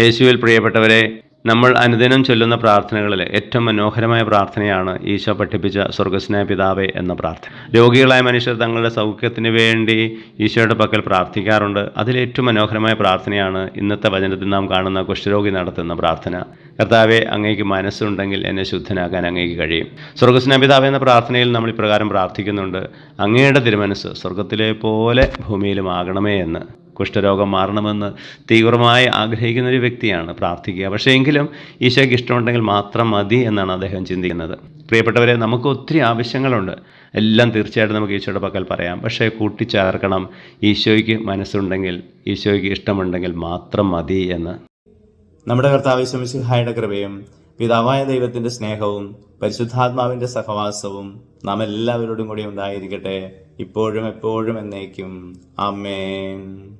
യേശുവിൽ പ്രിയപ്പെട്ടവരെ നമ്മൾ അനുദിനം ചൊല്ലുന്ന പ്രാർത്ഥനകളിൽ ഏറ്റവും മനോഹരമായ പ്രാർത്ഥനയാണ് ഈശോ പഠിപ്പിച്ച സ്വർഗസ്നേഹ പിതാവേ എന്ന പ്രാർത്ഥന. രോഗികളായ മനുഷ്യർ തങ്ങളുടെ സൗഖ്യത്തിന് വേണ്ടി ഈശോയുടെ പക്കൽ പ്രാർത്ഥിക്കാറുണ്ട്. അതിലേറ്റവും മനോഹരമായ പ്രാർത്ഥനയാണ് ഇന്നത്തെ വചനത്തിൽ നാം കാണുന്ന കുഷ്ഠരോഗി നടത്തുന്ന പ്രാർത്ഥന. കർത്താവെ അങ്ങേക്ക് മനസ്സുണ്ടെങ്കിൽ എന്നെ ശുദ്ധനാക്കാൻ അങ്ങേക്ക് കഴിയും. സ്വർഗസ്നേഹ പിതാവേ എന്ന പ്രാർത്ഥനയിൽ നമ്മൾ ഇപ്രകാരം പ്രാർത്ഥിക്കുന്നുണ്ട്. അങ്ങയുടെ തിരുമനസ് സ്വർഗത്തിലെ പോലെ ഭൂമിയിലും ആകണമേ എന്ന്. കുഷ്ഠരോഗം മാറണമെന്ന് തീവ്രമായി ആഗ്രഹിക്കുന്ന ഒരു വ്യക്തിയാണ് പ്രാർത്ഥിക്കുക. പക്ഷേ എങ്കിലും ഈശോയ്ക്ക് ഇഷ്ടമുണ്ടെങ്കിൽ മാത്രം മതി എന്നാണ് അദ്ദേഹം ചിന്തിക്കുന്നത്. പ്രിയപ്പെട്ടവരെ നമുക്ക് ഒത്തിരി ആവശ്യങ്ങളുണ്ട്. എല്ലാം തീർച്ചയായിട്ടും നമുക്ക് ഈശോയുടെ പക്കൽ പറയാം. പക്ഷേ കൂട്ടിച്ചേർക്കണം. ഈശോയ്ക്ക് മനസ്സുണ്ടെങ്കിൽ ഈശോയ്ക്ക് ഇഷ്ടമുണ്ടെങ്കിൽ മാത്രം മതി എന്ന്. നമ്മുടെ കർത്താവ് ശമിസിഹായുടെ കൃപയും പിതാവായ ദൈവത്തിന്റെ സ്നേഹവും പരിശുദ്ധാത്മാവിന്റെ സഹവാസവും നാം എല്ലാവരോടും കൂടി ഉണ്ടായിരിക്കട്ടെ. ഇപ്പോഴും എപ്പോഴും എന്നേക്കും. ആമേൻ.